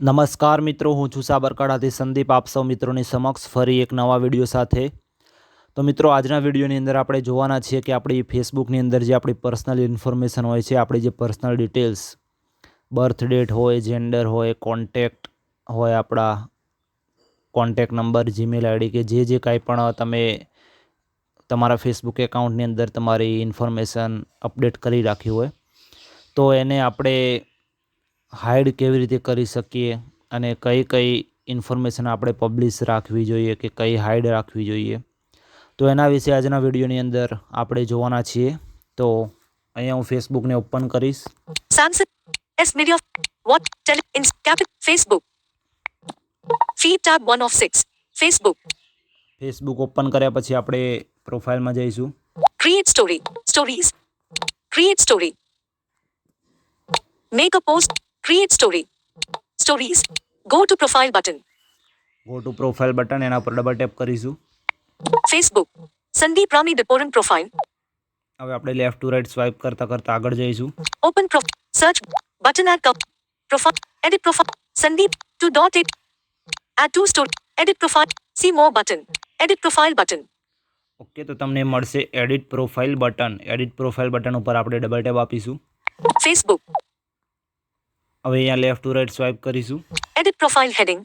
નમસ્કાર મિત્રો, હું છું સાબરકાંઠાથી સંદીપ. આપ સૌ મિત્રોની સમક્ષ ફરી એક નવા વીડિયો સાથે. તો મિત્રો, આજના વિડીયોની અંદર આપણે જોવાના છીએ કે આપણી ફેસબુકની અંદર જે આપણી પર્સનલ ઇન્ફોર્મેશન હોય છે, આપણી જે પર્સનલ ડિટેલ્સ, બર્થ ડેટ હોય, જેન્ડર હોય, કોન્ટેક્ટ હોય આપણા, કોન્ટેક્ટ નંબર, જીમેલ આઈડી કે જે જે કાંઈ પણ તમે તમારા ફેસબુક એકાઉન્ટની અંદર તમારી ઇન્ફોર્મેશન અપડેટ કરી રાખી હોય, તો એને આપણે હાઈડ કેવી રીતે કરી શકીએ અને કઈ કઈ ઇન્ફોર્મેશન આપણે પબ્લિશ રાખવી જોઈએ કે કઈ હાઈડ રાખવી જોઈએ. તો એના વિશે આજના વિડીયોની અંદર આપણે જોવાના છીએ. તો અહીંયા હું ફેસબુકને ઓપન કરીશ. Samsung S media what tell Capital Facebook fee tab 1 of 6 Facebook Facebook open કર્યા પછી આપણે પ્રોફાઇલમાં જઈશું. Create story stories create story make a post. Create story Stories Go to profile button go to profile button એના પર double tap કરીશું Facebook Sandeep Rami Deporan profile હવે આપણે લેફ્ટ ટુ રાઈટ સ્વાઇપ કરતાં કરતાં આગળ જઈશું Open prof Search button add cup Profile Edit profile Sandeep 2 dot 8 Add to story Edit profile See more button Edit profile button okay તો તમને મળશે edit profile button edit profile button ઉપર આપણે double tap આપીશું Facebook હવે અહીંયા left to right swipe કરીશું. Edit profile heading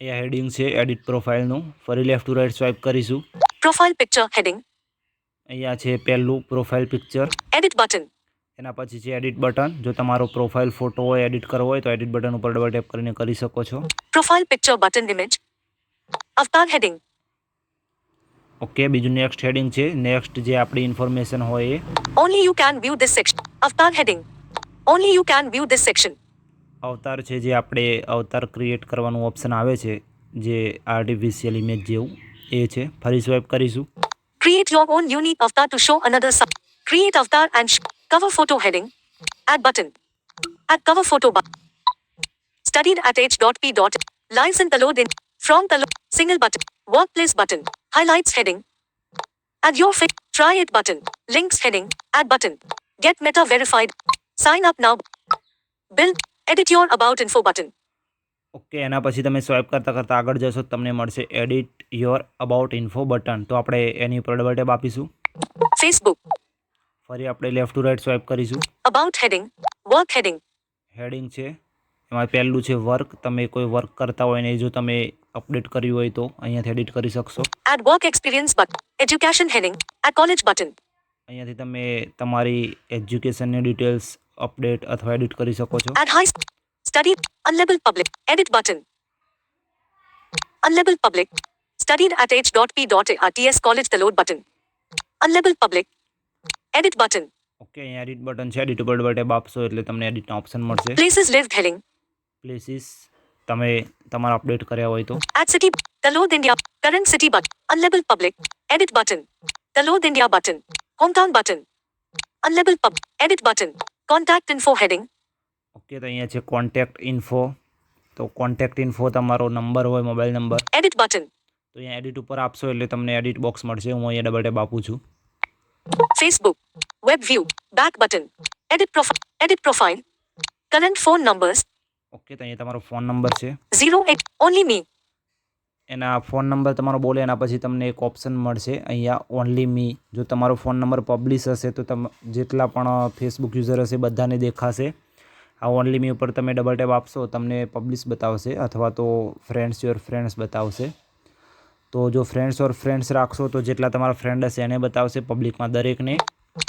અહીંયા હેડિંગ છે એડિટ પ્રોફાઇલનું ફરી લેફ્ટ ટુ રાઈટ સ્વાઇપ કરીશું. પ્રોફાઇલ પિક્ચર હેડિંગ અહીંયા છે પહેલું પ્રોફાઇલ પિક્ચર એડિટ બટન એના પછી છે એડિટ બટન જો તમારો પ્રોફાઇલ ફોટો હોય એડિટ કરવો હોય તો એડિટ બટન ઉપર ડબલ ટેપ કરીને કરી શકો છો. Profile picture button image avatar heading okay બીજું નેક્સ્ટ હેડિંગ છે. નેક્સ્ટ જે આપણી ઇન્ફોર્મેશન હોય એ. Only you can view this section Avatar heading only you can view this section. અવતાર છે જે આપણે અવતાર ક્રિએટ કરવાનું ઓપ્શન આવે છે જે આર્ટિફિશિયલ ઇમેજ જેવું એ છે ફરી સ્વાઇપ કરીશું Create your own unique avatar to show another sub Create avatar and sh- cover photo heading Add button Add cover photo button Studied at h.p. Lives in Talod in From Talod Single button Workplace button Highlights heading Add your fit Try it button Links heading Add button Get meta verified Sign up now Build Edit your about info button okay એના પછી તમે swipe કરતાં કરતાં આગળ જશો તમને મળશે edit your about info button તો આપણે એની ઉપર ડબલ ટેપ આપીશું. ફેસબુક ફરી આપણે લેફ્ટ ટુ રાઈટ સ્વાઇપ કરીશું. About heading work heading heading છે. એમાં પહેલું છે વર્ક તમે કોઈ વર્ક કરતા હોય ને જો તમે અપડેટ કર્યું હોય તો અહીંયાથી એડિટ કરી શકશો. Add work experience button. Education heading at college button અહીંયાથી તમે તમારી એજ્યુકેશનની ડિટેલ્સ અપડેટ અથવા એડિટ કરી શકો છો Add high sp- study. Unlabeled public. Edit button. Unlabeled public. Studied at h.p.ts college the load button. Unlabeled public. Edit button. Okay અહીંયા edit button છે એડિટ ઉપર ડબલ ટેપ આપશો એટલે તમને એડિટનો ઓપ્શન મળશે Places lived heading. પ્લેસીસ તમે તમારા અપડેટ કર્યા હોય તો Add city. The load India. Current city button. Unlabeled public. Edit button. The load India button. Hometown button. Unlabeled pub. Edit button. Contact info heading. Okay તો અહીંયા છે contact info તો contact info તમારો number હોય mobile number Edit button. તો અહીંયા edit ઉપર આપશો એટલે તમને એડિટ બોક્સ મળશે હું અહીંયા ડબલ ટેપ આપું છું Facebook. Web view. Back button. Edit profile. Edit profile. Current phone numbers. Okay તો અહીંયા તમારો ફોન નંબર છે 08. Only me. એના ફોન નંબર તમારો બોલે એના પછી તમને એક ઓપ્શન મળશે. અહીંયા ઓનલી મી જો તમારો ફોન નંબર પબ્લિશ હશે તો તમ જેટલા પણ ફેસબુક યુઝર હશે બધાને દેખાશે. આ ઓનલી મી ઉપર તમે ડબલ ટેપ આપશો તમને પબ્લિશ બતાવશે અથવા તો ફ્રેન્ડ્સ યોર ફ્રેન્ડ્સ બતાવશે. તો જો ફ્રેન્ડ્સ ઓર ફ્રેન્ડ્સ રાખશો તો જેટલા તમારા ફ્રેન્ડ હશે એને બતાવશે પબ્લિકમાં દરેકને.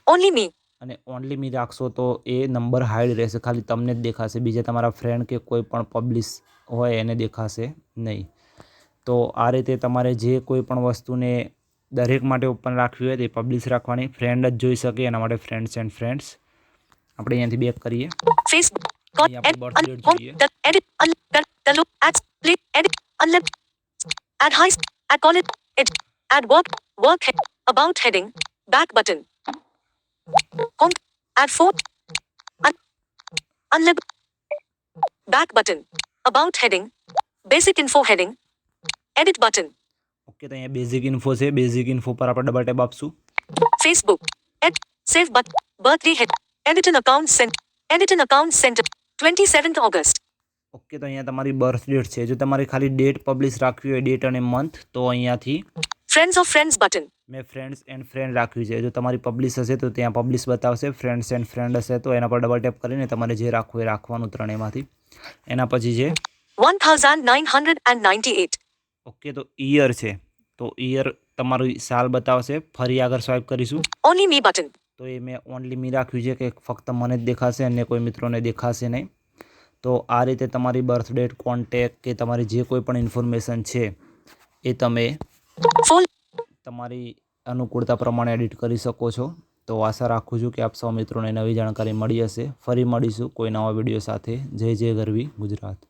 ઓનલી મી અને ઓનલી મી રાખશો તો એ નંબર હાઈડ રહેશે. ખાલી તમને જ દેખાશે. બીજા તમારા ફ્રેન્ડ કે કોઈ પણ પબ્લિશ હોય એને દેખાશે નહીં. તો આ રીતે તમારે જે કોઈ પણ વસ્તુને દરેક માટે ઓપન રાખવી હોય તે પબ્લિશ રાખવાની. ફ્રેન્ડ જ જોઈ શકે એના માટે ફ્રેન્ડ્સ એન્ડ ફ્રેન્ડ્સ આપણે અહીંયાથી બેક કરીએ. Facebook. Got Yeah, ed, birth un, date home, જોઈએ. the, edit, un, the, the edit button, okay તો અહીંયા બેઝિક ઇન્ફો છે બેઝિક ઇન્ફો પર આપણે ડબલ ટેપ આપશું Facebook, ed, save button, birthday head, edit an account sent, edit an account center, 27th August. Okay તો અહીંયા તમારી birth date છે જો તમારે ખાલી ડેટ પબ્લિશ રાખવી હોય ડેટ અને મંથ તો અહીંયાથી Friends of friends button. મેં ફ્રેન્ડ્સ એન્ડ ફ્રેન્ડ રાખ્યું છે જો તમારી પબ્લિશ હશે તો ત્યાં પબ્લિશ બતાવશે ફ્રેન્ડ્સ એન્ડ ફ્રેન્ડ હશે તો એના પર ડબલ ટેપ કરીને તમારે જે રાખવું એ રાખવાનું ત્રણેયમાંથી એના પછી છે 1998. ઓકે તો ઈયર છે. તો ઈયર તમારું સાલ બતાવશે. ફરી આગળ સ્વાઇપ કરીશું. ઓનલી મી બટન તો એ મેં ઓનલી મી રાખ્યું છે કે ફક્ત મને જ દેખાશે અને કોઈ મિત્રોને દેખાશે નહીં. તો આ રીતે તમારી બર્થ ડેટ કોન્ટેક કે તમારી જે કોઈ પણ ઇન્ફોર્મેશન છે એ તમે તમારી અનુકૂળતા પ્રમાણે એડિટ કરી શકો છો. તો આશા રાખું છું કે આપ સૌ મિત્રોને નવી જાણકારી મળી હશે. ફરી મળીશું કોઈ નવા વીડિયો સાથે. જય જય ગરવી ગુજરાત.